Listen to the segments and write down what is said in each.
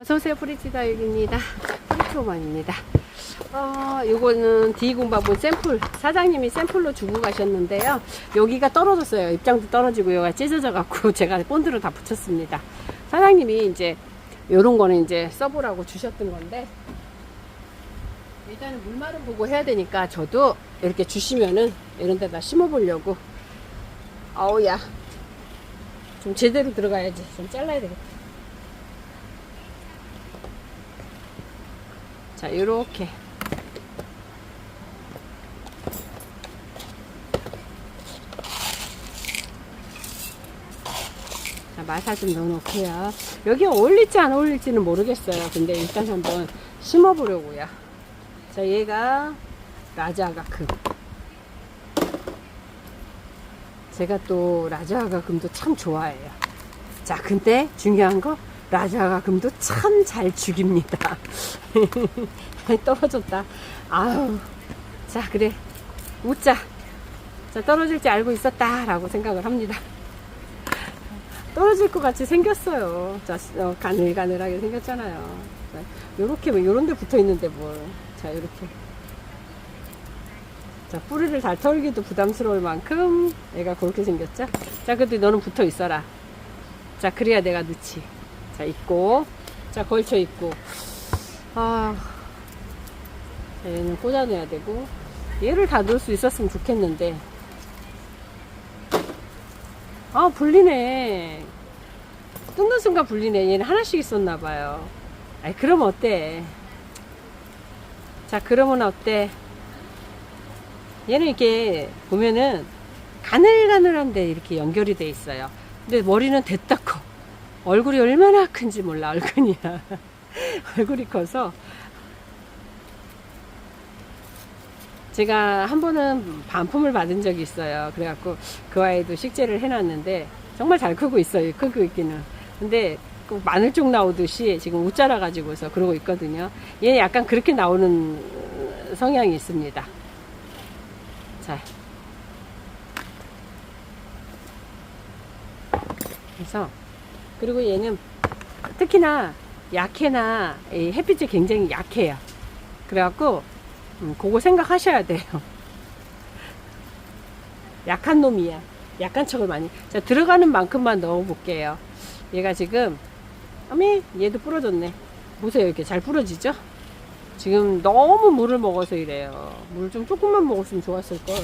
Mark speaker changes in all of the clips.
Speaker 1: 어서오세요 프리티다육입니다. 프리티오만입니다. 어, 요거는 D공방본 샘플 사장님이 샘플로 주고 가셨는데요. 여기가 떨어졌어요. 입장도 떨어지고 여기가 찢어져 갖고 제가 본드로 다 붙였습니다. 사장님이 이제 요런 거는 이제 써보라고 주셨던 건데 일단은 물마름 보고 해야 되니까 저도 이렇게 주시면은 이런 데다 심어 보려고. 아우야 좀 제대로 들어가야지. 좀 잘라야 되겠다 자, 요렇게. 자, 마사 좀 넣어놓고요. 여기 어울릴지 안 어울릴지는 모르겠어요. 근데 일단 한번 심어 보려고요. 자, 얘가 라자가 금. 제가 또 라자가 금도 참 좋아해요. 자, 근데 중요한 거 라자가 금도 참 잘 죽입니다. 떨어졌다. 아유. 자, 그래. 웃자. 자, 떨어질 줄 알고 있었다 라고 생각을 합니다. 떨어질 것 같이 생겼어요. 자, 어, 가늘가늘하게 생겼잖아요. 자, 요렇게, 뭐 요런 데 붙어 있는데 뭘. 자, 요렇게. 자, 뿌리를 잘 털기도 부담스러울 만큼 애가 그렇게 생겼죠? 자, 근데 너는 붙어 있어라. 자, 그래야 내가 넣지. 자, 있고. 자, 걸쳐 있고. 아. 자, 얘는 꽂아내야 되고. 얘를 다 넣을 수 있었으면 좋겠는데. 아, 불리네. 뜯는 순간 불리네. 얘는 하나씩 있었나봐요. 아이, 그럼 어때? 자, 그러면 어때? 얘는 이렇게 보면은 가늘가늘한데 이렇게 연결이 돼 있어요. 근데 머리는 됐다 커. 얼굴이 얼마나 큰지 몰라, 얼큰이야. 얼굴이 커서. 제가 한 번은 반품을 받은 적이 있어요. 그래갖고 그 아이도 식재를 해놨는데 정말 잘 크고 있어요. 크고 있기는. 근데 그 마늘 쪽 나오듯이 지금 옷 자라 가지고서 그러고 있거든요. 얘는 약간 그렇게 나오는 성향이 있습니다. 자. 그래서 그리고 얘는 특히나 약해나 이 햇빛이 굉장히 약해요. 그래갖고 음, 그거 생각하셔야 돼요. 약한 놈이야. 약한 척을 많이. 자 들어가는 만큼만 넣어볼게요. 얘가 지금 아미 얘도 부러졌네. 보세요 이렇게 잘 부러지죠? 지금 너무 물을 먹어서 이래요. 물 좀 조금만 먹었으면 좋았을 걸.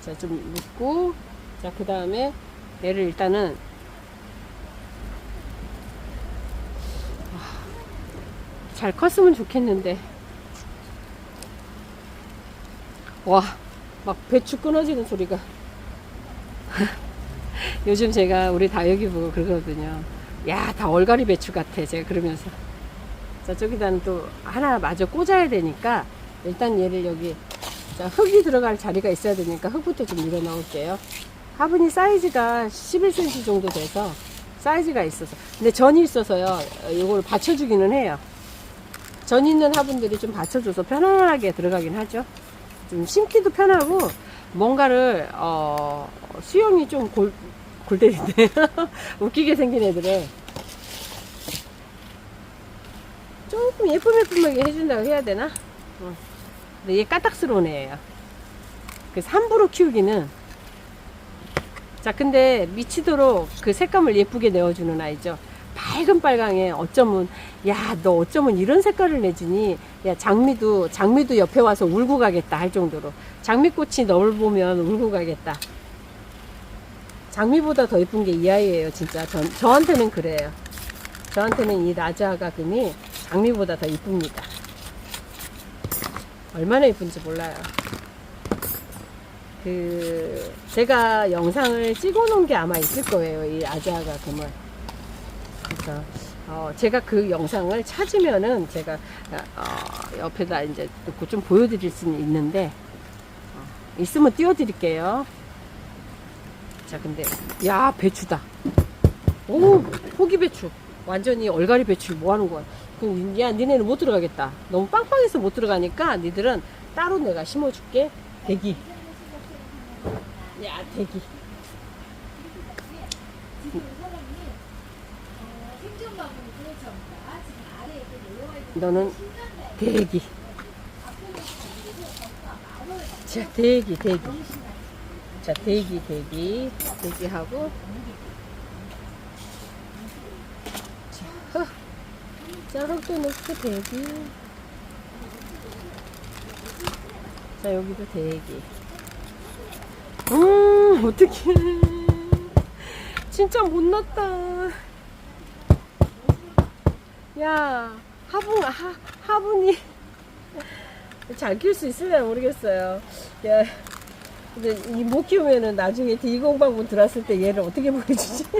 Speaker 1: 자 좀 묻고 자 그 다음에 얘를 일단은 잘 컸으면 좋겠는데. 와 막 배추 끊어지는 소리가. 요즘 제가 우리 다육이 보고 그러거든요. 야 다 얼갈이 배추 같아 제가 그러면서. 자 저기다는 또 하나 마저 꽂아야 되니까 일단 얘를 여기 자 흙이 들어갈 자리가 있어야 되니까 흙부터 좀 밀어 넣을게요. 화분이 사이즈가 11cm 정도 돼서 사이즈가 있어서. 근데 전이 있어서요 이걸 받쳐주기는 해요 전 있는 화분들이 좀 받쳐줘서 편안하게 들어가긴 하죠. 좀 심기도 편하고 뭔가를 어, 수영이 좀 골, 골때리네. 웃기게 생긴 애들은 조금 예쁨 예쁨하게 해준다고 해야 되나? 어. 근데 얘 까딱스러운 애예요. 그래서 함부로 키우기는 자 근데 미치도록 그 색감을 예쁘게 내어주는 아이죠. 밝은 빨강에 어쩌면 야 너 어쩌면 이런 색깔을 내주니? 야 장미도 장미도 옆에 와서 울고 가겠다 할 정도로. 장미꽃이 널 보면 울고 가겠다. 장미보다 더 예쁜 게 이 아이예요 진짜. 전, 저한테는 그래요. 저한테는 이 라자가 금이 장미보다 더 이쁩니다. 얼마나 예쁜지 몰라요. 그 제가 영상을 찍어 놓은 게 아마 있을 거예요 이 아자가 금을 그래서 어, 제가 그 영상을 찾으면은 제가 어, 옆에다 이제 놓고 좀 보여드릴 수는 있는데 어, 있으면 띄워드릴게요. 자, 근데 야 배추다. 오 호기 배추. 완전히 얼갈이 배추 뭐 하는 거야? 그럼 야 니네는 못 들어가겠다. 너무 빵빵해서 못 들어가니까 니들은 따로 내가 심어줄게. 대기. 야 대기.
Speaker 2: 지금 사장님 어, 생존 바구니 그렇죠?
Speaker 1: 너는 대기. 자, 대기, 대기. 자, 대기, 대기. 대기하고. 자, 흙. 자, 흙도 넣고 대기. 자, 여기도 대기. 음, 어떡해. 진짜 못났다. 야, 화분, 하, 화분이 잘 키울 수 있을려나 모르겠어요. 야, 근데 이 못 키우면은 나중에 대공방문 들어왔을 때 얘를 어떻게 보여주지?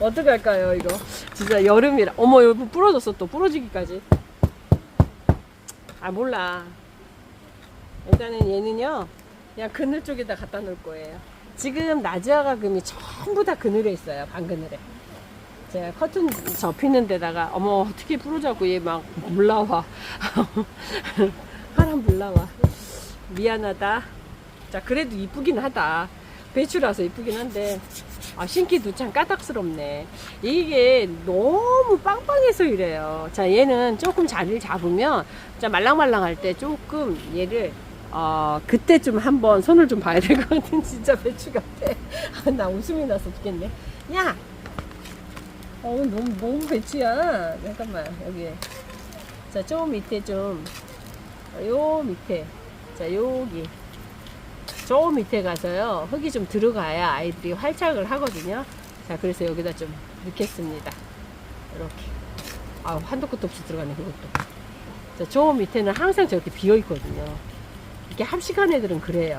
Speaker 1: 어떡할까요, 이거? 진짜 여름이라. 어머, 여기 부러졌어, 또. 부러지기까지. 아, 몰라. 일단은 얘는요, 그냥 그늘 쪽에다 갖다 놓을 거예요. 지금 나지아가 금이 전부 다 그늘에 있어요, 방그늘에. 제가 커튼 접히는 데다가 어머 어떻게 부러자고 얘막 물나와. 바람 물나와. 미안하다. 자 그래도 이쁘긴 하다. 배추라서 이쁘긴 한데. 아 신기도 참 까닥스럽네. 이게 너무 빵빵해서 이래요. 자 얘는 조금 자리를 잡으면 자 말랑말랑할 때 조금 얘를 어 그때 좀 한번 손을 좀 봐야 될 것 같은 진짜 배추 같아. 아, 나 웃음이 나서 죽겠네. 야 어, 너무, 너무 배추야. 잠깐만, 여기. 자, 저 밑에 좀, 어, 요 밑에. 자, 여기. 저 밑에 가서요, 흙이 좀 들어가야 아이들이 활착을 하거든요. 자, 그래서 여기다 좀 넣겠습니다. 이렇게. 아, 한도 끝도 없이 들어가네, 그것도. 자, 저 밑에는 항상 저렇게 비어 있거든요. 이렇게 합식한 애들은 그래요.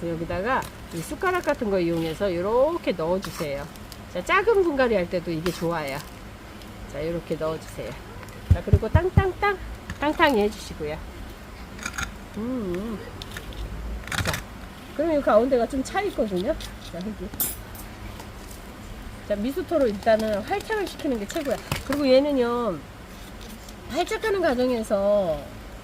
Speaker 1: 그래서 여기다가 이 숟가락 같은 거 이용해서 이렇게 넣어주세요. 자, 작은 분갈이 할 때도 이게 좋아요. 자, 이렇게 넣어주세요. 자, 그리고 땅땅땅, 땅땅히 해주시고요. 음. 자, 그럼 이 가운데가 좀 차 있거든요. 자, 여기. 자, 미수토로 일단은 활착을 시키는 게 최고야. 그리고 얘는요, 활착하는 과정에서,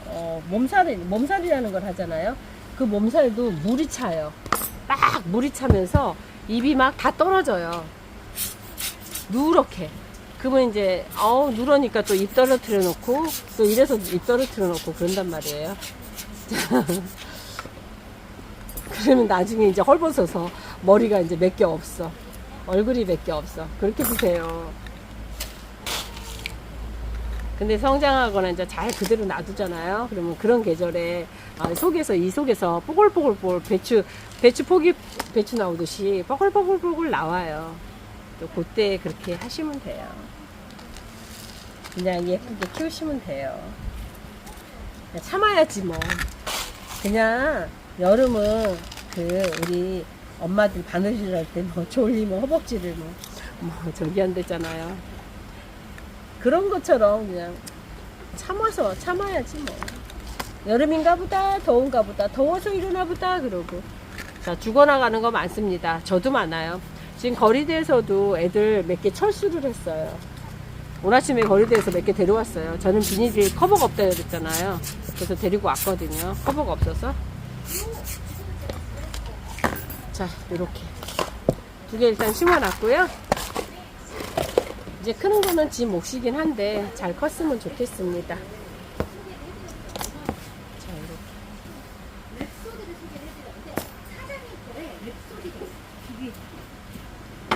Speaker 1: 어, 몸살이, 몸살이라는 걸 하잖아요. 그 몸살도 물이 차요. 딱 물이 차면서 입이 막 다 떨어져요. 누렇게. 그러면 이제, 어우, 누러니까 또 입 떨어뜨려 놓고, 또 이래서 입 떨어뜨려 놓고 그런단 말이에요. 그러면 나중에 이제 헐벗어서 머리가 이제 몇 개 없어. 얼굴이 몇 개 없어. 그렇게 보세요. 근데 성장하거나 이제 잘 그대로 놔두잖아요. 그러면 그런 계절에 아, 속에서 이 속에서 뽀글뽀글뽀글 배추 배추 포기 배추 나오듯이 뽀글뽀글뽀글 나와요. 또 그때 그렇게 하시면 돼요. 그냥 예쁘게 키우시면 돼요. 참아야지 뭐. 그냥 여름은 그 우리 엄마들 바느질 할 때 뭐 졸리면 허벅지를 뭐, 뭐 저기 한댔잖아요. 그런 것처럼 그냥 참아서 참아야지 뭐. 여름인가 보다 더운가 보다 더워서 일어나 보다 그러고 자 죽어나가는 거 많습니다. 저도 많아요. 지금 거리대에서도 애들 몇 개 철수를 했어요. 오늘 아침에 거리대에서 몇 개 데려왔어요. 저는 비닐이 커버가 없다 그랬잖아요. 그래서 데리고 왔거든요. 커버가 없어서. 자, 이렇게 두 개 일단 심어놨고요. 이제 크는 거는 지 몫이긴 한데 잘 컸으면 좋겠습니다. 자, 이렇게.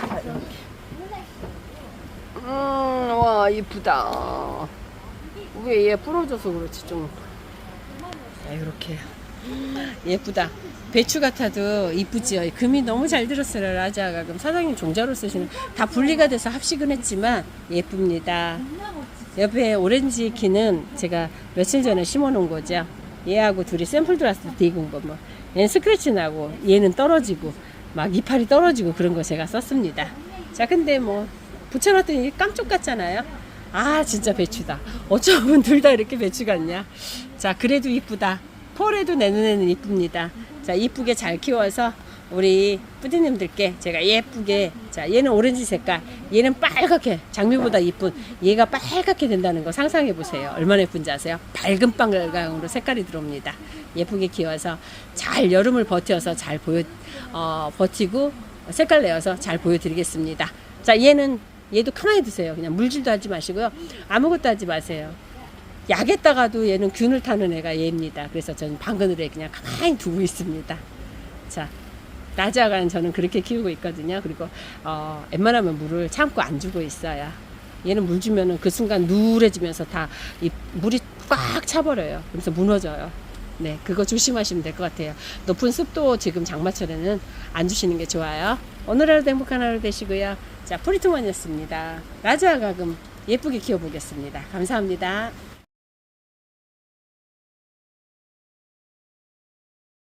Speaker 1: 자, 이렇게. 음, 와, 이쁘다. 위에 얘 부러져서 그렇지, 좀. 자, 이렇게. 예쁘다. 배추 같아도 이쁘지요. 금이 너무 잘 들었어요, 라자가. 그럼 사장님 종자로 쓰시는 다 분리가 돼서 합식은 했지만 예쁩니다. 옆에 오렌지 키는 제가 며칠 전에 심어 놓은 거죠. 얘하고 둘이 샘플 들어왔을 때 익은 거 뭐. 얘는 스크래치 나고 얘는 떨어지고 막 이파리 떨어지고 그런 거 제가 썼습니다. 자, 근데 뭐 붙여놨더니 깜짝 같잖아요. 아, 진짜 배추다. 어쩌면 둘 다 이렇게 배추 같냐. 자, 그래도 이쁘다. 폴에도 내 눈에는 이쁩니다. 자, 이쁘게 잘 키워서 우리 뿌디님들께 제가 예쁘게 자 얘는 오렌지 색깔 얘는 빨갛게 장미보다 이쁜 얘가 빨갛게 된다는 거 상상해 보세요 얼마나 예쁜지 아세요 밝은 빨강으로 색깔이 들어옵니다 예쁘게 키워서 잘 여름을 버텨서 잘 보여 어, 버티고 색깔 내어서 잘 보여드리겠습니다 자 얘는 얘도 가만히 두세요. 그냥 물질도 하지 마시고요. 아무것도 하지 마세요. 약에다가도 얘는 균을 타는 애가 얘입니다. 그래서 저는 방그늘에 그냥 가만히 두고 있습니다. 자, 라지아가는 저는 그렇게 키우고 있거든요. 그리고 어, 웬만하면 물을 참고 안 주고 있어요. 얘는 물 주면은 그 순간 누래지면서 다 이 물이 꽉 차버려요. 그래서 무너져요. 네, 그거 조심하시면 될 것 같아요. 높은 습도 지금 장마철에는 안 주시는 게 좋아요. 오늘 하루도 행복한 하루 되시고요. 자, 프리트먼이었습니다. 라지아가금 예쁘게 키워보겠습니다. 감사합니다.